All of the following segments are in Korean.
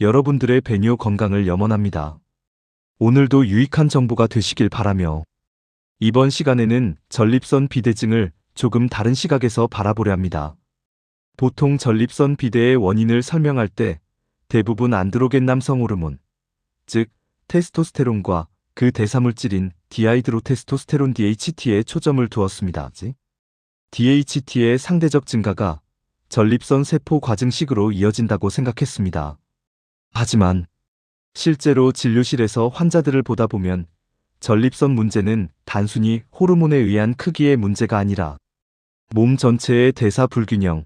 여러분들의 배뇨 건강을 염원합니다. 오늘도 유익한 정보가 되시길 바라며 이번 시간에는 전립선 비대증을 조금 다른 시각에서 바라보려 합니다. 보통 전립선 비대의 원인을 설명할 때 대부분 안드로겐 남성 호르몬, 즉 테스토스테론과 그 대사물질인 디하이드로테스토스테론 DHT에 초점을 두었습니다. DHT의 상대적 증가가 전립선 세포 과증식으로 이어진다고 생각했습니다. 하지만 실제로 진료실에서 환자들을 보다 보면 전립선 문제는 단순히 호르몬에 의한 크기의 문제가 아니라 몸 전체의 대사 불균형,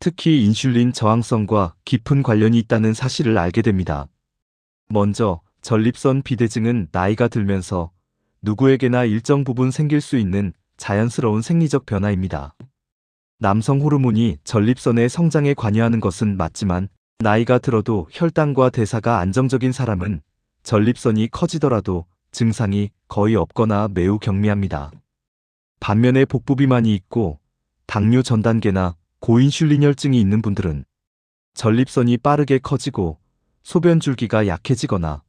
특히 인슐린 저항성과 깊은 관련이 있다는 사실을 알게 됩니다. 먼저 전립선 비대증은 나이가 들면서 누구에게나 일정 부분 생길 수 있는 자연스러운 생리적 변화입니다. 남성 호르몬이 전립선의 성장에 관여하는 것은 맞지만 나이가 들어도 혈당과 대사가 안정적인 사람은 전립선이 커지더라도 증상이 거의 없거나 매우 경미합니다. 반면에 복부 비만이 있고 당뇨 전 단계나 고인슐린혈증이 있는 분들은 전립선이 빠르게 커지고 소변 줄기가 약해지거나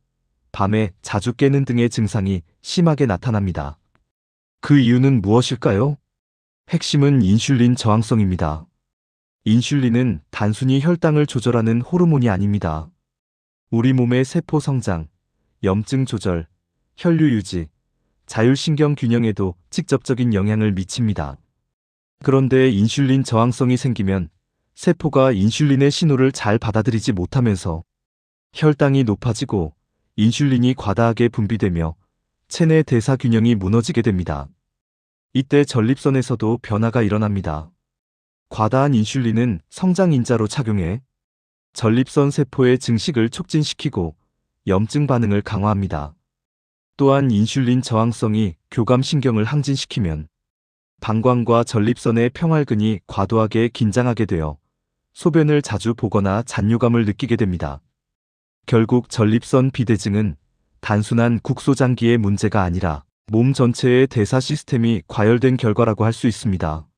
밤에 자주 깨는 등의 증상이 심하게 나타납니다. 그 이유는 무엇일까요? 핵심은 인슐린 저항성입니다. 인슐린은 단순히 혈당을 조절하는 호르몬이 아닙니다. 우리 몸의 세포 성장, 염증 조절, 혈류 유지, 자율신경 균형에도 직접적인 영향을 미칩니다. 그런데 인슐린 저항성이 생기면 세포가 인슐린의 신호를 잘 받아들이지 못하면서 혈당이 높아지고 인슐린이 과다하게 분비되며 체내 대사 균형이 무너지게 됩니다. 이때 전립선에서도 변화가 일어납니다. 과다한 인슐린은 성장인자로 작용해 전립선 세포의 증식을 촉진시키고 염증 반응을 강화합니다. 또한 인슐린 저항성이 교감신경을 항진시키면 방광과 전립선의 평활근이 과도하게 긴장하게 되어 소변을 자주 보거나 잔뇨감을 느끼게 됩니다. 결국 전립선 비대증은 단순한 국소장기의 문제가 아니라 몸 전체의 대사 시스템이 과열된 결과라고 할 수 있습니다.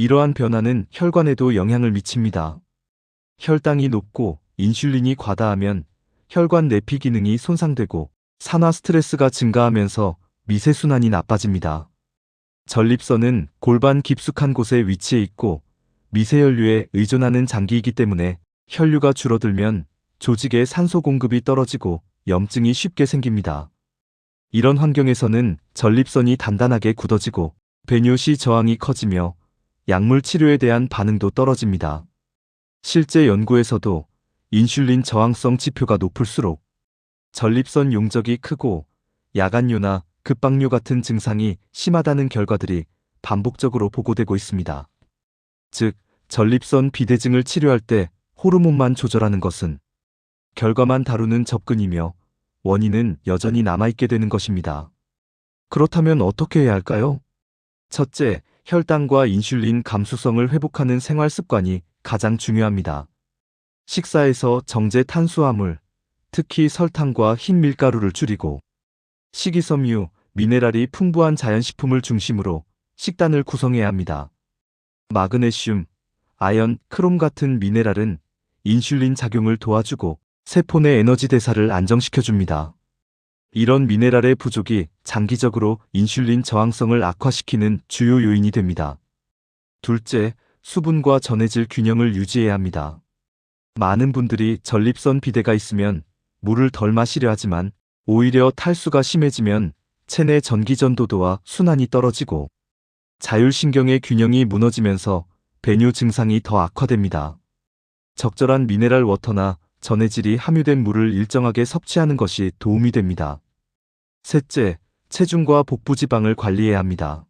이러한 변화는 혈관에도 영향을 미칩니다. 혈당이 높고 인슐린이 과다하면 혈관 내피 기능이 손상되고 산화 스트레스가 증가하면서 미세순환이 나빠집니다. 전립선은 골반 깊숙한 곳에 위치해 있고 미세혈류에 의존하는 장기이기 때문에 혈류가 줄어들면 조직의 산소 공급이 떨어지고 염증이 쉽게 생깁니다. 이런 환경에서는 전립선이 단단하게 굳어지고 배뇨시 저항이 커지며 약물 치료에 대한 반응도 떨어집니다. 실제 연구에서도 인슐린 저항성 지표가 높을수록 전립선 용적이 크고 야간뇨나 급박뇨 같은 증상이 심하다는 결과들이 반복적으로 보고되고 있습니다. 즉, 전립선 비대증을 치료할 때 호르몬만 조절하는 것은 결과만 다루는 접근이며 원인은 여전히 남아있게 되는 것입니다. 그렇다면 어떻게 해야 할까요? 첫째, 혈당과 인슐린 감수성을 회복하는 생활 습관이 가장 중요합니다. 식사에서 정제 탄수화물, 특히 설탕과 흰 밀가루를 줄이고 식이섬유, 미네랄이 풍부한 자연식품을 중심으로 식단을 구성해야 합니다. 마그네슘, 아연, 크롬 같은 미네랄은 인슐린 작용을 도와주고 세포 내 에너지 대사를 안정시켜줍니다. 이런 미네랄의 부족이 장기적으로 인슐린 저항성을 악화시키는 주요 요인이 됩니다. 둘째, 수분과 전해질 균형을 유지해야 합니다. 많은 분들이 전립선 비대가 있으면 물을 덜 마시려 하지만 오히려 탈수가 심해지면 체내 전기 전도도와 순환이 떨어지고 자율신경의 균형이 무너지면서 배뇨 증상이 더 악화됩니다. 적절한 미네랄 워터나 전해질이 함유된 물을 일정하게 섭취하는 것이 도움이 됩니다. 셋째, 체중과 복부 지방을 관리해야 합니다.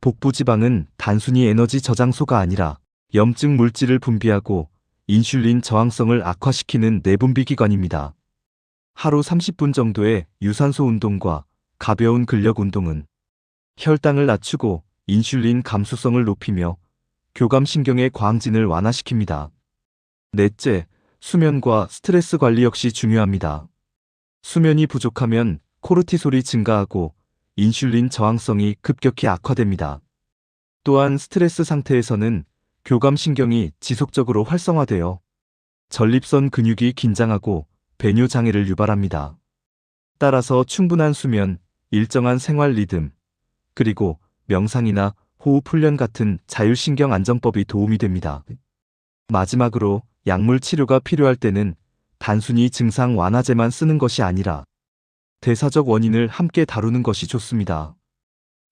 복부 지방은 단순히 에너지 저장소가 아니라 염증 물질을 분비하고 인슐린 저항성을 악화시키는 내분비 기관입니다. 하루 30분 정도의 유산소 운동과 가벼운 근력 운동은 혈당을 낮추고 인슐린 감수성을 높이며 교감신경의 광진을 완화시킵니다. 넷째, 수면과 스트레스 관리 역시 중요합니다. 수면이 부족하면 코르티솔이 증가하고 인슐린 저항성이 급격히 악화됩니다. 또한 스트레스 상태에서는 교감신경이 지속적으로 활성화되어 전립선 근육이 긴장하고 배뇨 장애를 유발합니다. 따라서 충분한 수면, 일정한 생활 리듬, 그리고 명상이나 호흡 훈련 같은 자율신경 안정법이 도움이 됩니다. 마지막으로 약물 치료가 필요할 때는 단순히 증상 완화제만 쓰는 것이 아니라 대사적 원인을 함께 다루는 것이 좋습니다.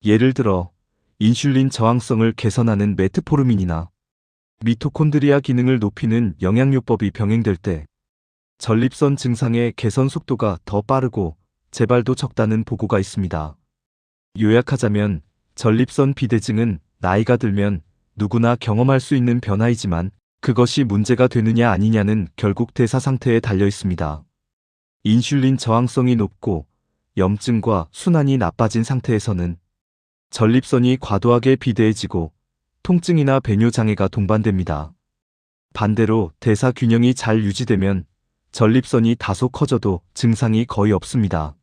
예를 들어 인슐린 저항성을 개선하는 메트포르민이나 미토콘드리아 기능을 높이는 영양요법이 병행될 때 전립선 증상의 개선 속도가 더 빠르고 재발도 적다는 보고가 있습니다. 요약하자면 전립선 비대증은 나이가 들면 누구나 경험할 수 있는 변화이지만 그것이 문제가 되느냐 아니냐는 결국 대사 상태에 달려 있습니다. 인슐린 저항성이 높고 염증과 순환이 나빠진 상태에서는 전립선이 과도하게 비대해지고 통증이나 배뇨 장애가 동반됩니다. 반대로 대사 균형이 잘 유지되면 전립선이 다소 커져도 증상이 거의 없습니다.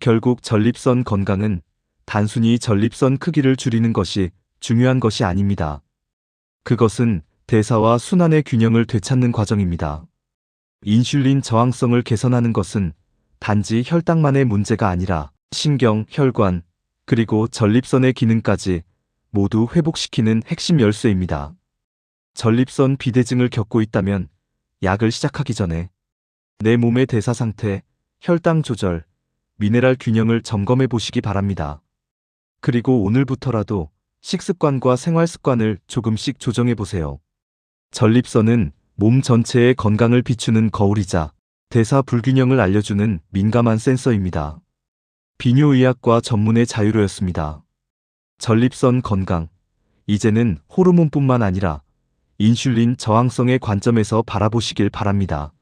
결국 전립선 건강은 단순히 전립선 크기를 줄이는 것이 중요한 것이 아닙니다. 그것은 대사와 순환의 균형을 되찾는 과정입니다. 인슐린 저항성을 개선하는 것은 단지 혈당만의 문제가 아니라 신경, 혈관, 그리고 전립선의 기능까지 모두 회복시키는 핵심 열쇠입니다. 전립선 비대증을 겪고 있다면 약을 시작하기 전에 내 몸의 대사 상태, 혈당 조절, 미네랄 균형을 점검해 보시기 바랍니다. 그리고 오늘부터라도 식습관과 생활 습관을 조금씩 조정해 보세요. 전립선은 몸 전체의 건강을 비추는 거울이자 대사 불균형을 알려주는 민감한 센서입니다. 비뇨의학과 전문의 자유로였습니다. 전립선 건강. 이제는 호르몬뿐만 아니라 인슐린 저항성의 관점에서 바라보시길 바랍니다.